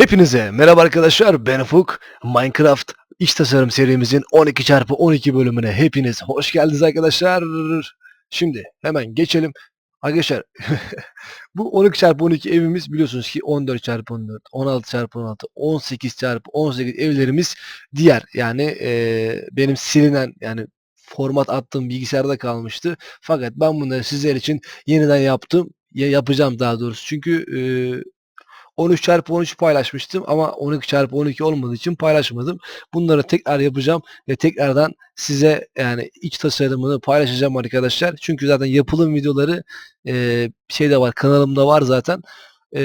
Hepinize merhaba arkadaşlar ben Ufuk. Minecraft iç tasarım serimizin 12x12 bölümüne hepiniz hoş geldiniz arkadaşlar. Şimdi hemen geçelim. Arkadaşlar bu 12x12 evimiz biliyorsunuz ki 14x14, 16x16, 18x18 evlerimiz diğer yani eee, benim silinen yani format attığım bilgisayarda kalmıştı. Fakat ben bunları sizler için yeniden yaptım. Ya yapacağım daha doğrusu. Çünkü eee 13 çarpı 13 paylaşmıştım ama 12 çarpı 12 olmadığı için paylaşmadım. Bunları tekrar yapacağım ve tekrardan size yani iç tasarımını paylaşacağım arkadaşlar. Çünkü zaten yapılım videoları e, şeyde var kanalımda var zaten. E,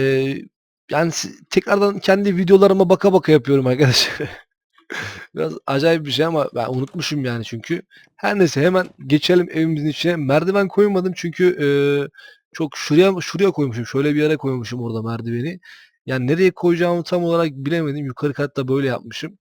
yani tekrardan kendi videolarıma baka baka yapıyorum arkadaşlar. Biraz acayip bir şey ama ben unutmuşum yani çünkü. Her neyse hemen geçelim evimizin içine. Merdiven koymadım çünkü e, çok şuraya şuraya koymuşum. Şöyle bir yere koymuşum orada merdiveni. Yani nereye koyacağımı tam olarak bilemedim. Yukarı katta böyle yapmışım.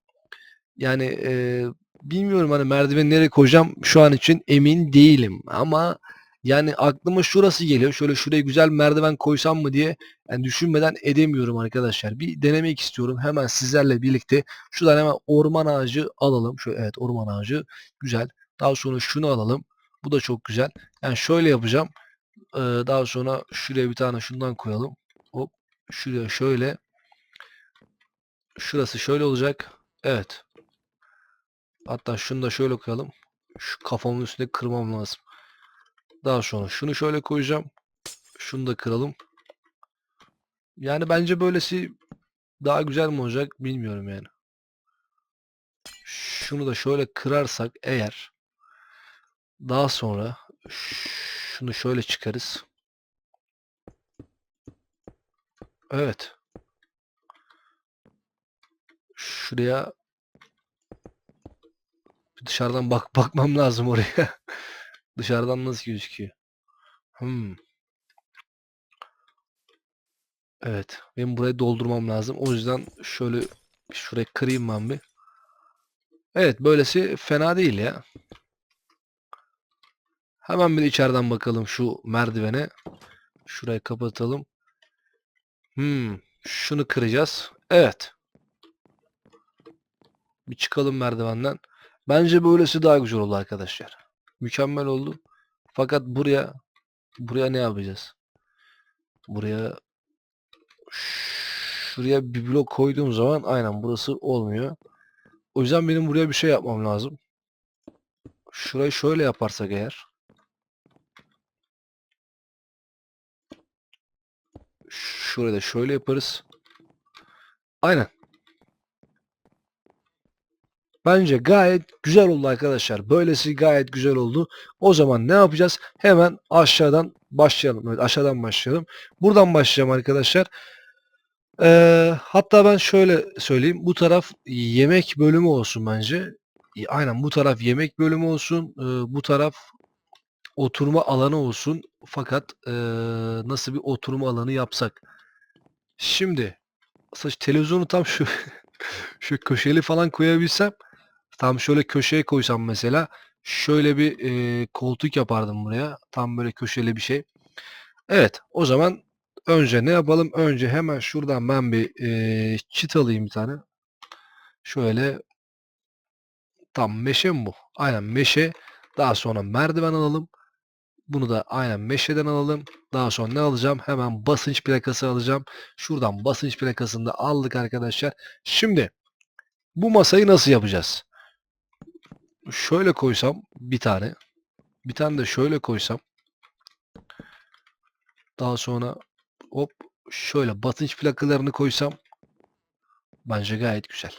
Yani e, bilmiyorum hani merdiveni nereye koyacağım şu an için emin değilim. Ama yani aklıma şurası geliyor. Şöyle şuraya güzel merdiven koysam mı diye yani düşünmeden edemiyorum arkadaşlar. Bir denemek istiyorum. Hemen sizlerle birlikte şuradan hemen orman ağacı alalım. Şöyle evet orman ağacı güzel. Daha sonra şunu alalım. Bu da çok güzel. Yani şöyle yapacağım. Ee, daha sonra şuraya bir tane şundan koyalım. Şuraya şöyle. Şurası şöyle olacak. Evet. Hatta şunu da şöyle koyalım. Şu kafamın üstüne kırmam lazım. Daha sonra şunu şöyle koyacağım. Şunu da kıralım. Yani bence böylesi daha güzel mi olacak bilmiyorum yani. Şunu da şöyle kırarsak eğer daha sonra şunu şöyle çıkarız. Evet. Şuraya dışarıdan bak bakmam lazım oraya. Dışarıdan nasıl gözüküyor? Hmm. Evet. Benim burayı doldurmam lazım. O yüzden şöyle şurayı kırayım ben bir. Evet, böylesi fena değil ya. Hemen bir de içeriden bakalım şu merdivene. Şurayı kapatalım. Hmm, şunu kıracağız. Evet. Bir çıkalım merdivenden. Bence böylesi daha güzel oldu arkadaşlar. Mükemmel oldu. Fakat buraya buraya ne yapacağız? Buraya şuraya bir blok koyduğum zaman aynen burası olmuyor. O yüzden benim buraya bir şey yapmam lazım. Şurayı şöyle yaparsak eğer. Şurayı da şöyle yaparız. Aynen. Bence gayet güzel oldu arkadaşlar. Böylesi gayet güzel oldu. O zaman ne yapacağız? Hemen aşağıdan başlayalım. Evet aşağıdan başlayalım. Buradan başlayacağım arkadaşlar. Ee, hatta ben şöyle söyleyeyim. Bu taraf yemek bölümü olsun bence. Aynen bu taraf yemek bölümü olsun. Ee, bu taraf oturma alanı olsun. Fakat ee, nasıl bir oturma alanı yapsak? Şimdi saç televizyonu tam şu şu köşeli falan koyabilsem tam şöyle köşeye koysam mesela şöyle bir ee, koltuk yapardım buraya. Tam böyle köşeli bir şey. Evet, o zaman önce ne yapalım? Önce hemen şuradan ben bir ee, çit alayım bir tane. Şöyle tam meşe mi bu? Aynen meşe. Daha sonra merdiven alalım. Bunu da aynen meşeden alalım. Daha sonra ne alacağım? Hemen basınç plakası alacağım. Şuradan basınç plakasını da aldık arkadaşlar. Şimdi bu masayı nasıl yapacağız? Şöyle koysam bir tane. Bir tane de şöyle koysam. Daha sonra hop şöyle basınç plakalarını koysam bence gayet güzel.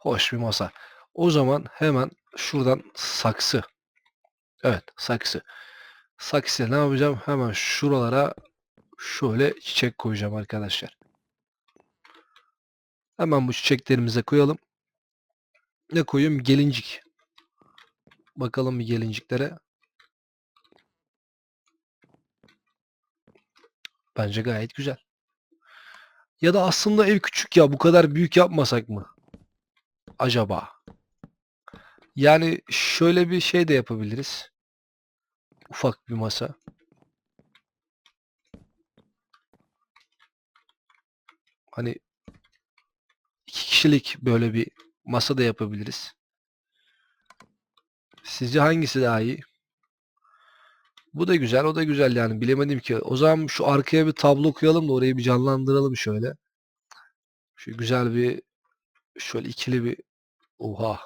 Hoş bir masa. O zaman hemen şuradan saksı. Evet saksı. Saksıya ne yapacağım? Hemen şuralara şöyle çiçek koyacağım arkadaşlar. Hemen bu çiçeklerimize koyalım. Ne koyayım? Gelincik. Bakalım bir gelinciklere. Bence gayet güzel. Ya da aslında ev küçük ya bu kadar büyük yapmasak mı? Acaba? Yani şöyle bir şey de yapabiliriz. Ufak bir masa. Hani kişilik böyle bir masa da yapabiliriz. Sizce hangisi daha iyi? Bu da güzel, o da güzel yani bilemedim ki. O zaman şu arkaya bir tablo koyalım da orayı bir canlandıralım şöyle. Şu güzel bir şöyle ikili bir oha.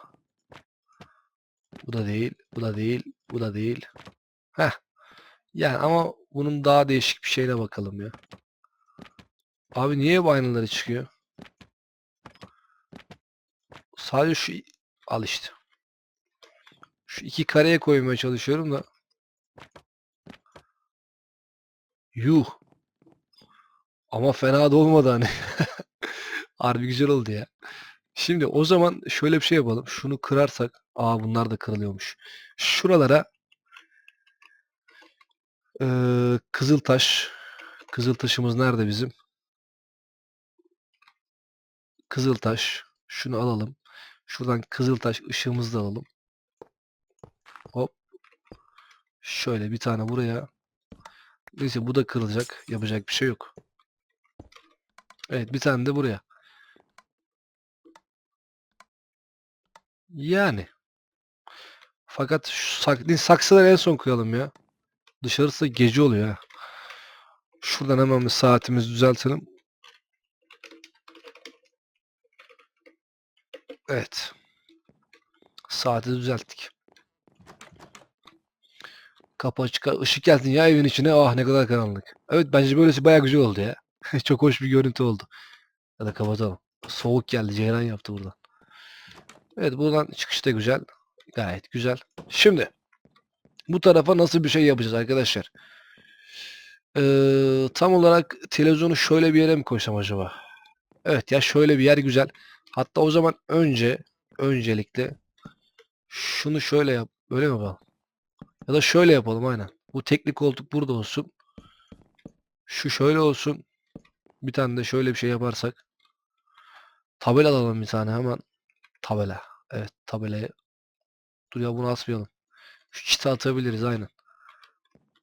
Bu da değil, bu da değil, bu da değil. Heh. Yani ama bunun daha değişik bir şeyine bakalım ya. Abi niye bu aynaları çıkıyor? Sadece şu al işte. Şu iki kareye koymaya çalışıyorum da. Yuh. Ama fena da olmadı hani. Harbi güzel oldu ya. Şimdi o zaman şöyle bir şey yapalım. Şunu kırarsak. Aa bunlar da kırılıyormuş. Şuralara eee Kızıltaş. Kızıltaşımız nerede bizim? Kızıltaş. Şunu alalım. Şuradan Kızıltaş ışığımızı da alalım. Hop. Şöyle bir tane buraya. Neyse bu da kırılacak. Yapacak bir şey yok. Evet bir tane de buraya. Yani. Fakat şu sak saksıları en son koyalım ya. Dışarısı gece oluyor ha. Şuradan hemen bir saatimizi düzeltelim. Evet. Saati düzelttik. Kapı açık. ışık geldin ya evin içine. Ah ne kadar karanlık. Evet bence böylesi bayağı güzel oldu ya. Çok hoş bir görüntü oldu. Ya da kapatalım. Soğuk geldi. Ceyran yaptı buradan. Evet buradan çıkış da güzel. Gayet güzel. Şimdi bu tarafa nasıl bir şey yapacağız arkadaşlar? Ee, tam olarak televizyonu şöyle bir yere mi koysam acaba? Evet ya şöyle bir yer güzel. Hatta o zaman önce öncelikle şunu şöyle yap. Böyle mi yapalım? Ya da şöyle yapalım aynen. Bu teknik koltuk burada olsun. Şu şöyle olsun. Bir tane de şöyle bir şey yaparsak. Tabela alalım bir tane hemen. Tabela. Evet tabelaya. Dur ya bunu asmayalım. Şu çiti atabiliriz aynen.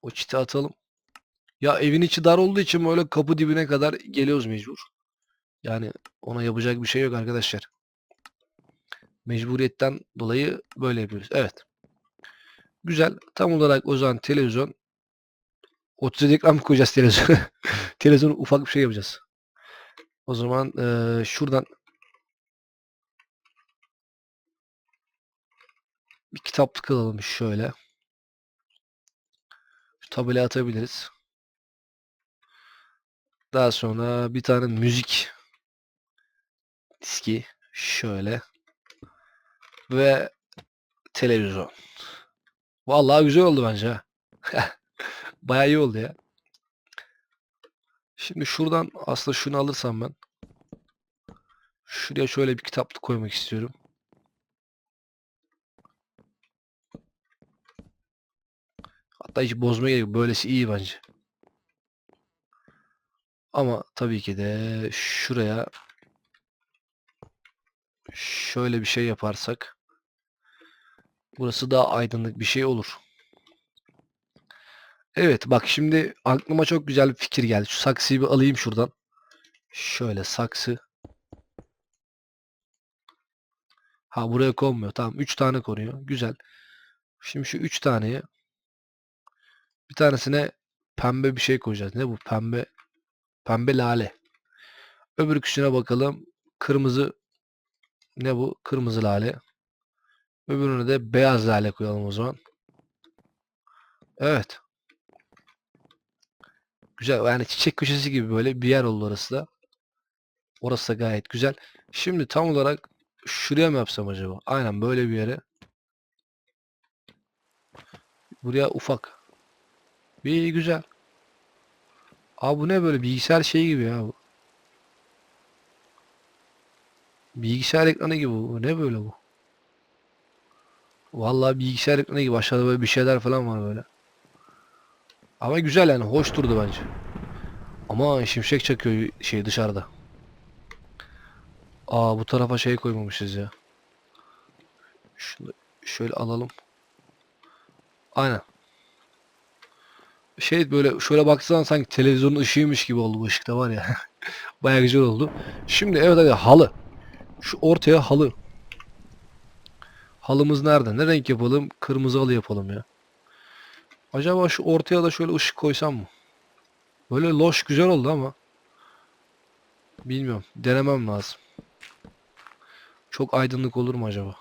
O çiti atalım. Ya evin içi dar olduğu için böyle kapı dibine kadar geliyoruz mecbur. Yani ona yapacak bir şey yok arkadaşlar. Mecburiyetten dolayı böyle yapıyoruz. Evet. Güzel. Tam olarak o zaman televizyon 37 ekran mı koyacağız televizyon? Televizyonu ufak bir şey yapacağız. O zaman eee, şuradan bir kitaplık alalım şöyle. Şu tabela atabiliriz. Daha sonra bir tane müzik diski şöyle ve televizyon. Vallahi güzel oldu bence ha. Bayağı iyi oldu ya. Şimdi şuradan aslında şunu alırsam ben şuraya şöyle bir kitaplık koymak istiyorum. Hatta hiç bozmaya gerek. Böylesi iyi bence. Ama tabii ki de şuraya şöyle bir şey yaparsak burası daha aydınlık bir şey olur. Evet bak şimdi aklıma çok güzel bir fikir geldi. Şu saksıyı bir alayım şuradan. Şöyle saksı. Ha buraya konmuyor. Tamam 3 tane konuyor. Güzel. Şimdi şu 3 taneye bir tanesine pembe bir şey koyacağız. Ne bu? Pembe pembe lale. Öbür küçüğüne bakalım. Kırmızı ne bu? Kırmızı lale. Öbürüne de beyaz lale koyalım o zaman. Evet. Güzel. Yani çiçek köşesi gibi böyle bir yer oldu orası da. Orası da gayet güzel. Şimdi tam olarak şuraya mı yapsam acaba? Aynen böyle bir yere. Buraya ufak. Bir güzel. Abi bu ne böyle bilgisayar şeyi gibi ya bu. Bilgisayar ekranı gibi bu. Ne böyle bu? Vallahi bilgisayar ekranı gibi aşağıda böyle bir şeyler falan var böyle. Ama güzel yani hoş durdu bence. Ama şimşek çakıyor şey dışarıda. Aa bu tarafa şey koymamışız ya. Şunu şöyle alalım. Aynen. Şey böyle şöyle baksan sanki televizyonun ışığıymış gibi oldu bu ışıkta var ya. Bayağı güzel oldu. Şimdi evet hadi halı. Şu ortaya halı. Halımız nerede? Ne renk yapalım? Kırmızı halı yapalım ya. Acaba şu ortaya da şöyle ışık koysam mı? Böyle loş güzel oldu ama. Bilmiyorum. Denemem lazım. Çok aydınlık olur mu acaba?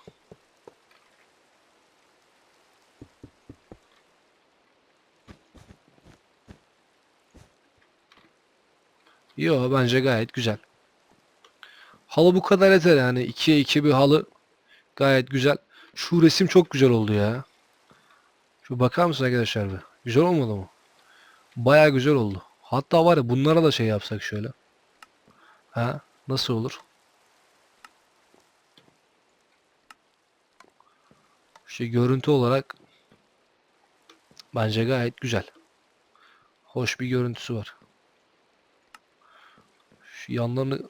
Yo bence gayet güzel. Halı bu kadar yeter yani. 2'ye 2 bir halı gayet güzel. Şu resim çok güzel oldu ya. Şu bakar mısın arkadaşlar bir? Güzel olmadı mı? Baya güzel oldu. Hatta var ya bunlara da şey yapsak şöyle. Ha? Nasıl olur? İşte görüntü olarak bence gayet güzel. Hoş bir görüntüsü var. Şu yanlarını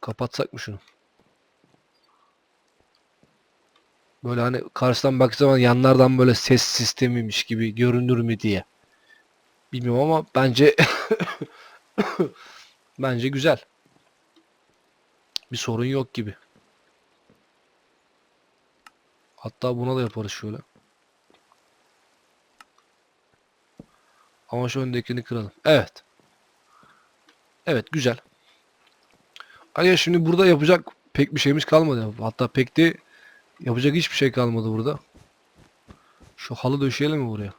kapatsak mı şunu? Böyle hani karşıdan baktığı zaman yanlardan böyle ses sistemiymiş gibi görünür mü diye. Bilmiyorum ama bence bence güzel. Bir sorun yok gibi. Hatta buna da yaparız şöyle. Ama şu öndekini kıralım. Evet. Evet güzel. Hayır şimdi burada yapacak pek bir şeyimiz kalmadı. Hatta pek de yapacak hiçbir şey kalmadı burada. Şu halı döşeyelim mi buraya?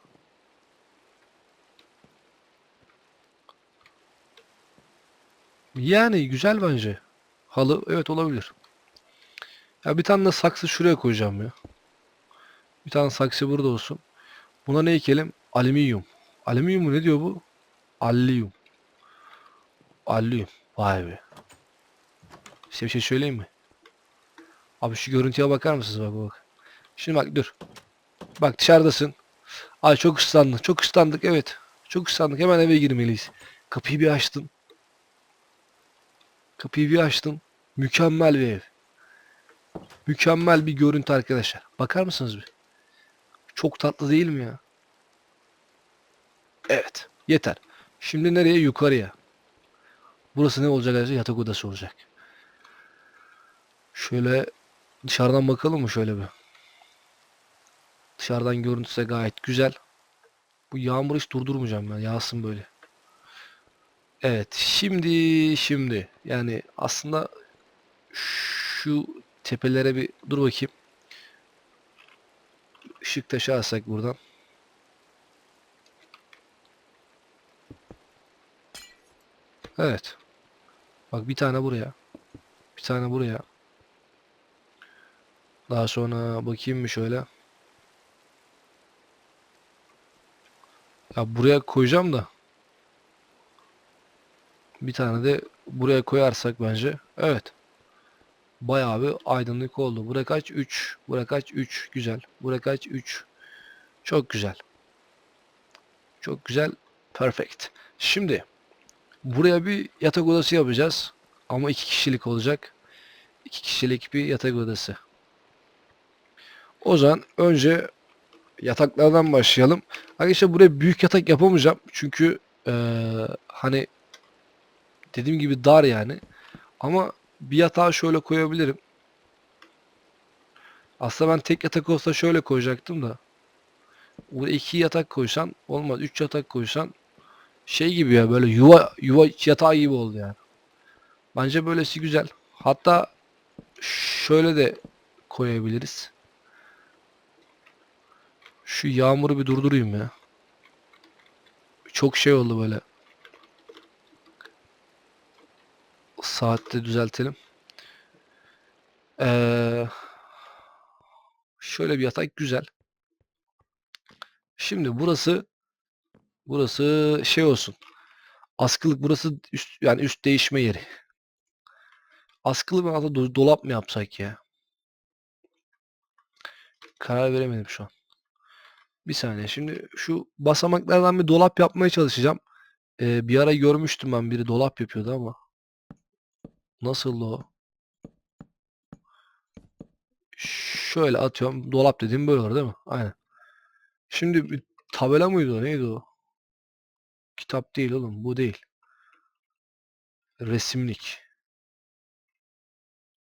Yani güzel bence. Halı evet olabilir. Ya bir tane de saksı şuraya koyacağım ya. Bir tane saksı burada olsun. Buna ne ekelim? Alüminyum. Alüminyum mu ne diyor bu? Allium. Allium. Vay be. Size bir şey söyleyeyim mi? Abi şu görüntüye bakar mısınız bak bak. Şimdi bak dur. Bak dışarıdasın. Ay çok ıslandın. Çok ıslandık evet. Çok ıslandık. Hemen eve girmeliyiz. Kapıyı bir açtın. Kapıyı bir açtın. Mükemmel bir ev. Mükemmel bir görüntü arkadaşlar. Bakar mısınız bir? Çok tatlı değil mi ya? Evet. Yeter. Şimdi nereye? Yukarıya. Burası ne olacak arkadaşlar? Yatak odası olacak. Şöyle dışarıdan bakalım mı şöyle bir? Dışarıdan görüntüsü gayet güzel. Bu yağmur hiç durdurmayacağım ben. Yağsın böyle. Evet. Şimdi şimdi yani aslında şu tepelere bir dur bakayım. Işık taşı alsak buradan. Evet. Bak bir tane buraya. Bir tane buraya. Daha sonra bakayım mı şöyle. Ya buraya koyacağım da. Bir tane de buraya koyarsak bence. Evet. Bayağı bir aydınlık oldu. Buraya kaç? 3. Buraya kaç? 3. Güzel. Buraya kaç? 3. Çok güzel. Çok güzel. Perfect. Şimdi buraya bir yatak odası yapacağız. Ama iki kişilik olacak. İki kişilik bir yatak odası. O zaman önce yataklardan başlayalım. Arkadaşlar buraya büyük yatak yapamayacağım. Çünkü eee, hani dediğim gibi dar yani. Ama bir yatağı şöyle koyabilirim. Aslında ben tek yatak olsa şöyle koyacaktım da. Buraya iki yatak koysan olmaz. Üç yatak koysan şey gibi ya böyle yuva yuva yatağı gibi oldu yani. Bence böylesi güzel. Hatta şöyle de koyabiliriz. Şu yağmuru bir durdurayım ya. Çok şey oldu böyle. Saatte düzeltelim. Ee, şöyle bir yatak güzel. Şimdi burası burası şey olsun. Askılık burası üst yani üst değişme yeri. Askılı bir altta do- dolap mı yapsak ya? Karar veremedim şu an. Bir saniye. Şimdi şu basamaklardan bir dolap yapmaya çalışacağım. Ee, bir ara görmüştüm ben biri dolap yapıyordu ama. Nasıl o? Şöyle atıyorum. Dolap dediğim böyle olur değil mi? Aynen. Şimdi bir tabela mıydı o? Neydi o? Kitap değil oğlum. Bu değil. Resimlik.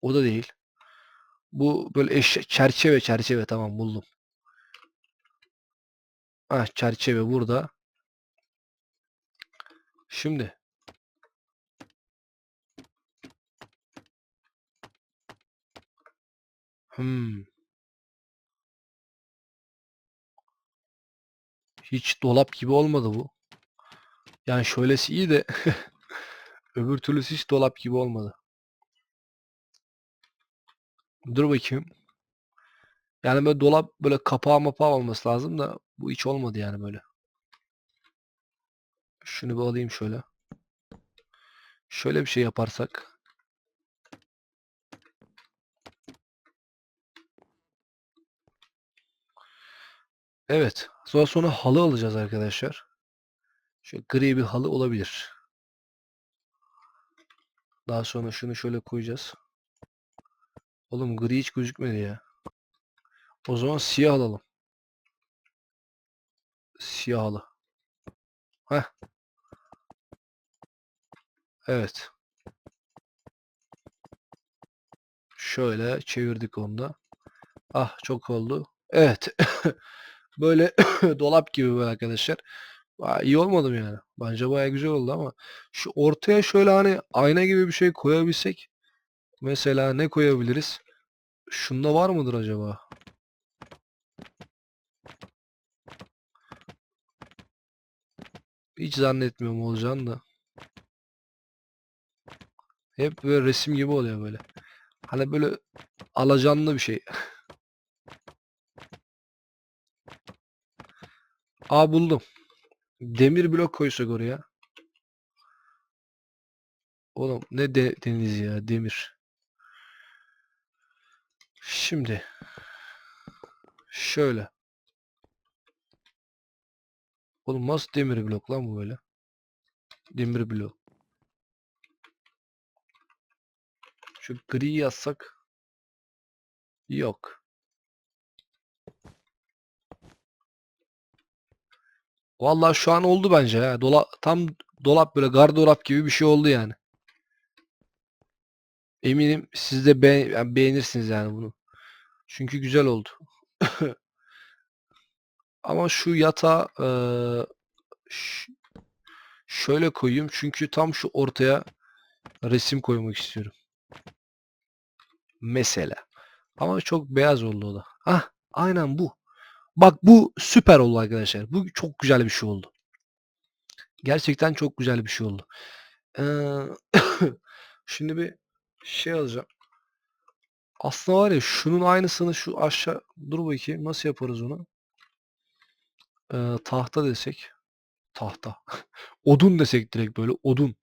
O da değil. Bu böyle eşya çerçeve çerçeve tamam buldum. Ha çerçeve burada. Şimdi Hmm. Hiç dolap gibi olmadı bu. Yani şöylesi iyi de öbür türlüsü hiç dolap gibi olmadı. Dur bakayım. Yani böyle dolap böyle kapağı mapağı olması lazım da bu hiç olmadı yani böyle. Şunu bir alayım şöyle. Şöyle bir şey yaparsak. Evet. Sonra sonra halı alacağız arkadaşlar. Şöyle gri bir halı olabilir. Daha sonra şunu şöyle koyacağız. Oğlum gri hiç gözükmedi ya. O zaman siyah alalım. Siyah halı. Heh. Evet. Şöyle çevirdik onu da. Ah çok oldu. Evet. Böyle dolap gibi böyle arkadaşlar. Aa, iyi olmadı mı yani? Bence baya güzel oldu ama şu ortaya şöyle hani ayna gibi bir şey koyabilsek mesela ne koyabiliriz? Şunda var mıdır acaba? Hiç zannetmiyorum olacağını da. Hep böyle resim gibi oluyor böyle. Hani böyle alacanlı bir şey. Aa buldum. Demir blok koysak oraya. Oğlum ne de deniz ya demir. Şimdi şöyle. Oğlum nasıl demir blok lan bu böyle? Demir blok. Şu gri yazsak. Yok. Vallahi şu an oldu bence ya. Dola tam dolap böyle gardırop gibi bir şey oldu yani. Eminim siz de be yani beğenirsiniz yani bunu. Çünkü güzel oldu. Ama şu yatağı ş- şöyle koyayım. Çünkü tam şu ortaya resim koymak istiyorum. Mesela. Ama çok beyaz oldu o da. Ah, aynen bu. Bak bu süper oldu arkadaşlar. Bu çok güzel bir şey oldu. Gerçekten çok güzel bir şey oldu. Eee, şimdi bir şey alacağım. Aslında var ya şunun aynısını şu aşağı dur bakayım nasıl yaparız onu? Eee, tahta desek. Tahta. Odun desek direkt böyle odun.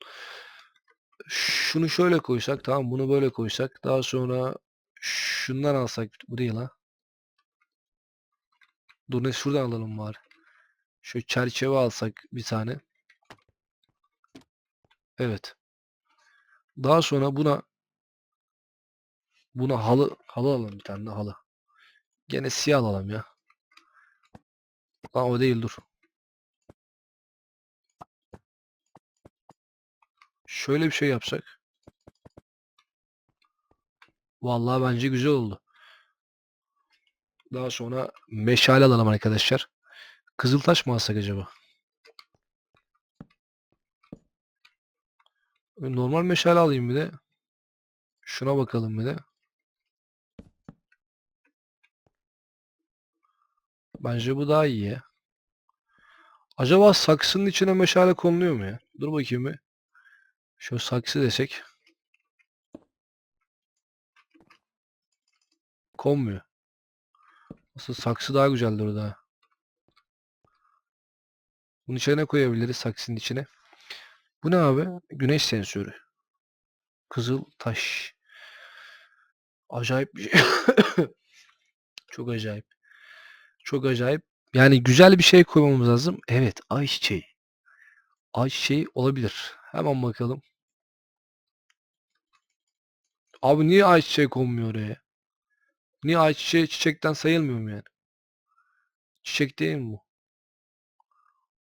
Şunu şöyle koysak tamam bunu böyle koysak daha sonra şundan alsak bu değil ha. Dur ne şuradan alalım bari. Şu çerçeve alsak bir tane. Evet. Daha sonra buna buna halı halı alalım bir tane halı. Gene siyah alalım ya. Lan o değil dur. Şöyle bir şey yapsak. Vallahi bence güzel oldu. Daha sonra meşale alalım arkadaşlar. Kızıltaş mı alsak acaba? Normal meşale alayım bir de. Şuna bakalım bir de. Bence bu daha iyi. Acaba saksının içine meşale konuluyor mu ya? Dur bakayım bir. Şu saksı desek. Konmuyor. Nasıl saksı daha güzeldir o da. Bunun içine ne koyabiliriz saksının içine? Bu ne abi? Güneş sensörü. Kızıl taş. Acayip bir şey. Çok acayip. Çok acayip. Yani güzel bir şey koymamız lazım. Evet, ayçiçeği. Ayçiçeği olabilir. Hemen bakalım. Abi niye ayçiçeği konmuyor oraya? Niye ayçiçeği çiçekten sayılmıyor mu yani? Çiçek değil mi bu?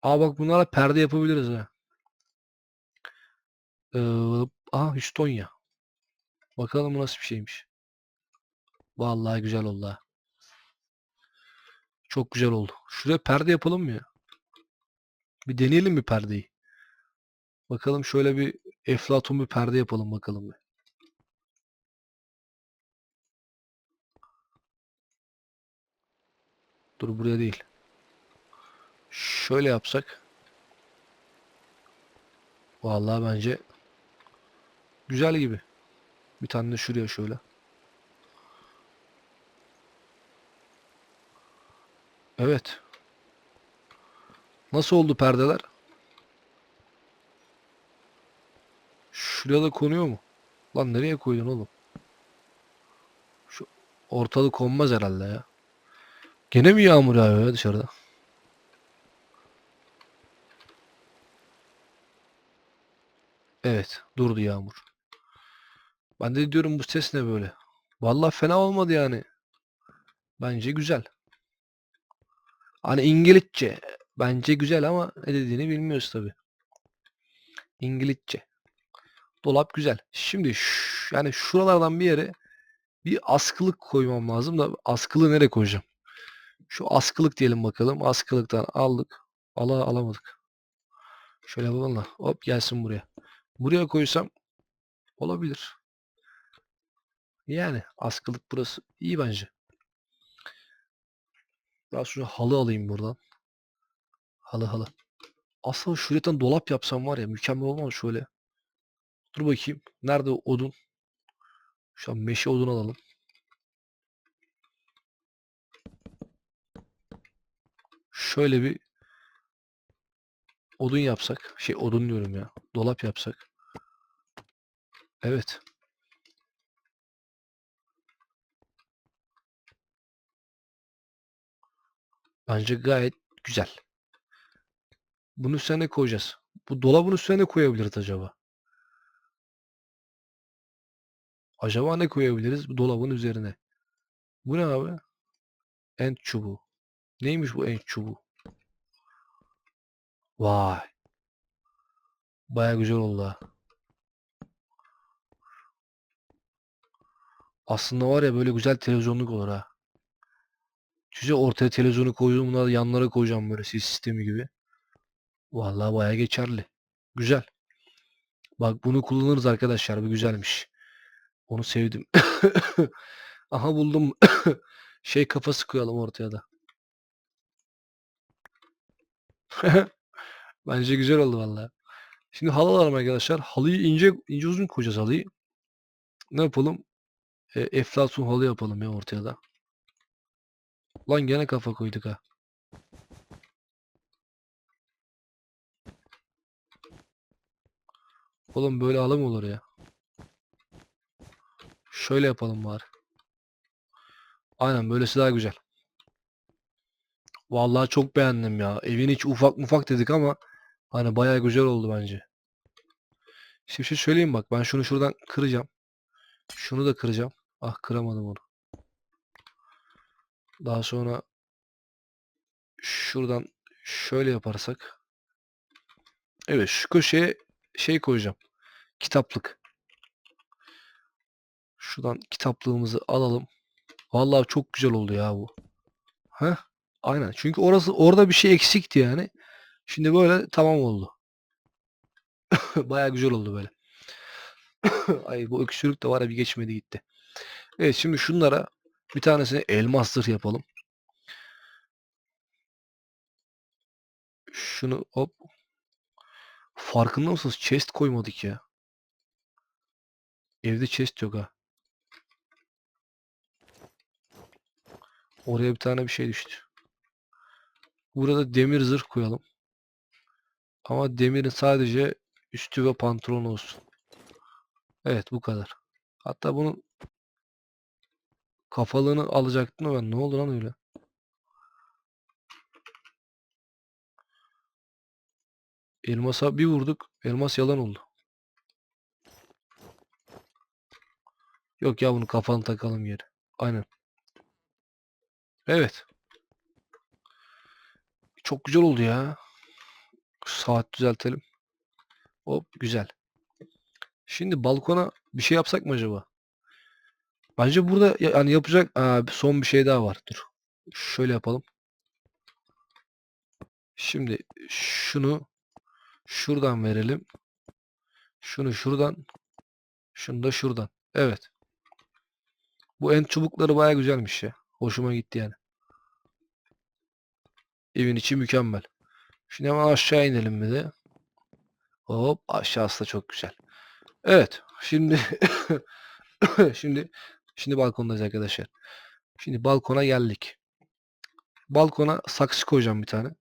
Aa bak bunlara perde yapabiliriz ha. Ee, aa Hüstonya. Bakalım bu nasıl bir şeymiş. Vallahi güzel oldu ha. Çok güzel oldu. Şuraya perde yapalım mı ya? Bir deneyelim mi perdeyi? Bakalım şöyle bir eflatun bir perde yapalım bakalım bir. Dur buraya değil. Şöyle yapsak. Vallahi bence güzel gibi. Bir tane de şuraya şöyle. Evet. Nasıl oldu perdeler? Şuraya da konuyor mu? Lan nereye koydun oğlum? Şu ortalık konmaz herhalde ya. Gene mi yağmur yağıyor ya dışarıda? Evet, durdu yağmur. Ben de diyorum bu ses ne böyle? Vallahi fena olmadı yani. Bence güzel. Hani İngilizce bence güzel ama ne dediğini bilmiyoruz tabi. İngilizce. Dolap güzel. Şimdi yani şuralardan bir yere bir askılık koymam lazım da askılığı nereye koyacağım? Şu askılık diyelim bakalım. Askılıktan aldık. Ala alamadık. Şöyle da hop gelsin buraya. Buraya koysam olabilir. Yani askılık burası iyi bence. Daha sonra halı alayım buradan. Halı halı. Aslında şuradan dolap yapsam var ya mükemmel olmaz şöyle. Dur bakayım. Nerede odun? Şu an meşe odun alalım. Şöyle bir odun yapsak. Şey odun diyorum ya. Dolap yapsak. Evet. Bence gayet güzel. Bunun üstüne ne koyacağız? Bu dolabın üstüne ne koyabiliriz acaba? Acaba ne koyabiliriz bu dolabın üzerine? Bu ne abi? End çubuğu. Neymiş bu end çubuğu? Vay. Baya güzel oldu ha. Aslında var ya böyle güzel televizyonluk olur ha. Size ortaya televizyonu koyduğum bunları yanlara koyacağım böyle ses sistemi gibi. Vallahi baya geçerli. Güzel. Bak bunu kullanırız arkadaşlar. Bu güzelmiş. Onu sevdim. Aha buldum. şey kafası koyalım ortaya da. Bence güzel oldu vallahi. Şimdi halı alalım arkadaşlar. Halıyı ince ince uzun koyacağız halıyı. Ne yapalım? E, eflatun halı yapalım ya ortaya da. Lan gene kafa koyduk ha. Oğlum böyle halı mı olur ya? Şöyle yapalım bari. Aynen böylesi daha güzel. Vallahi çok beğendim ya. Evin hiç ufak mufak dedik ama hani bayağı güzel oldu bence. Şimdi şey söyleyeyim bak ben şunu şuradan kıracağım. Şunu da kıracağım. Ah kıramadım onu. Daha sonra şuradan şöyle yaparsak. Evet şu köşeye şey koyacağım. Kitaplık. Şuradan kitaplığımızı alalım. Vallahi çok güzel oldu ya bu. Heh, aynen. Çünkü orası orada bir şey eksikti yani. Şimdi böyle tamam oldu. Bayağı güzel oldu böyle. Ay bu öksürük de var ya bir geçmedi gitti. Evet şimdi şunlara bir tanesini elmas zırh yapalım. Şunu hop. Farkında mısınız? Chest koymadık ya. Evde chest yok ha. Oraya bir tane bir şey düştü. Burada demir zırh koyalım. Ama demirin sadece üstü ve pantolon olsun. Evet bu kadar. Hatta bunun kafalığını alacaktım ben. Ne oldu lan öyle? Elmasa bir vurduk. Elmas yalan oldu. Yok ya bunu kafanı takalım yere. Aynen. Evet. Çok güzel oldu ya. Saat düzeltelim. Hop güzel. Şimdi balkona bir şey yapsak mı acaba? Bence burada ya- yani yapacak Aa, son bir şey daha var. Dur. Şöyle yapalım. Şimdi şunu şuradan verelim. Şunu şuradan. Şunu da şuradan. Evet. Bu en çubukları baya güzelmiş ya. Hoşuma gitti yani. Evin içi mükemmel. Şimdi hemen aşağı inelim bir de. Hop aşağısı da çok güzel. Evet. Şimdi şimdi şimdi balkondayız arkadaşlar. Şimdi balkona geldik. Balkona saksı koyacağım bir tane.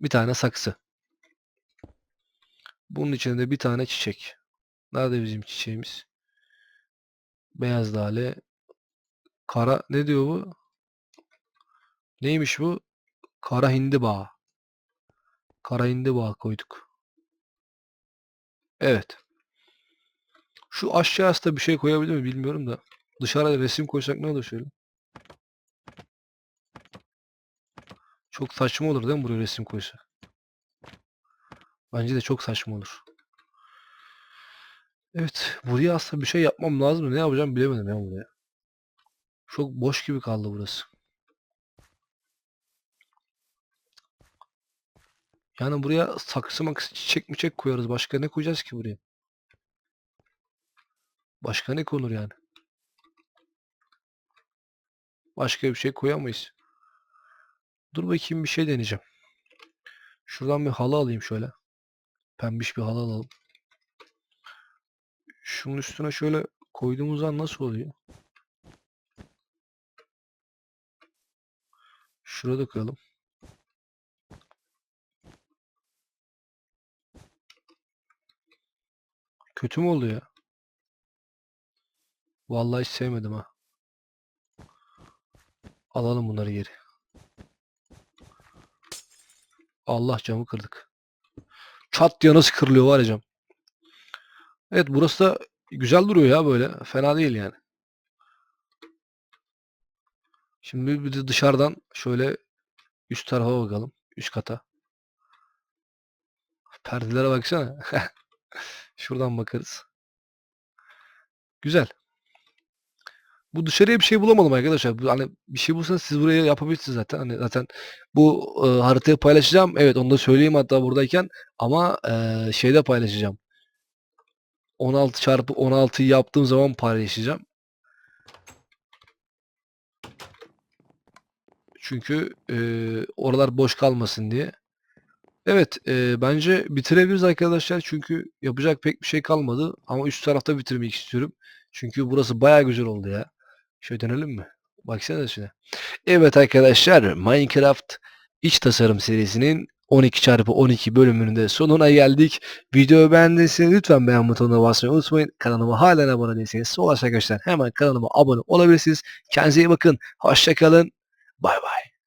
Bir tane saksı. Bunun içine de bir tane çiçek. Nerede bizim çiçeğimiz? Beyaz lale. Kara ne diyor bu? Neymiş bu? Kara hindiba. Kara hindiba koyduk. Evet. Şu aşağısı da bir şey koyabilir mi bilmiyorum da. Dışarıda resim koysak ne olur şöyle. Çok saçma olur değil mi buraya resim koysa? Bence de çok saçma olur. Evet. Buraya aslında bir şey yapmam lazım. Ne yapacağım bilemedim ya buraya. Çok boş gibi kaldı burası. Yani buraya saksı maksı çiçek miçek koyarız. Başka ne koyacağız ki buraya? Başka ne konur yani? Başka bir şey koyamayız. Dur bakayım bir şey deneyeceğim. Şuradan bir halı alayım şöyle. Pembiş bir halı alalım. Şunun üstüne şöyle koyduğumuz zaman nasıl oluyor? Şurada koyalım. Kötü mü oldu ya? Vallahi hiç sevmedim ha. Alalım bunları geri. Allah camı kırdık. Çat diye nasıl kırılıyor var ya cam. Evet burası da güzel duruyor ya böyle. Fena değil yani. Şimdi bir de dışarıdan şöyle üst tarafa bakalım. Üst kata. Perdelere baksana. Şuradan bakarız. Güzel. Bu dışarıya bir şey bulamadım arkadaşlar. Bu, hani bir şey bulsanız siz buraya yapabilirsiniz zaten. Hani zaten bu e, haritayı paylaşacağım. Evet onu da söyleyeyim hatta buradayken. Ama e, şeyde paylaşacağım. 16 çarpı 16'yı yaptığım zaman paylaşacağım. Çünkü e, oralar boş kalmasın diye. Evet, e, bence bitirebiliriz arkadaşlar. Çünkü yapacak pek bir şey kalmadı. Ama üst tarafta bitirmek istiyorum. Çünkü burası baya güzel oldu ya. Şöyle dönelim mi? Baksana şuna. Evet arkadaşlar, Minecraft iç tasarım serisinin 12x12 bölümünün de sonuna geldik. Videoyu beğendiyseniz lütfen beğen butonuna basmayı unutmayın. Kanalıma hala abone değilseniz sol aşağı arkadaşlar hemen kanalıma abone olabilirsiniz. Kendinize iyi bakın. Hoşçakalın. Bay bay.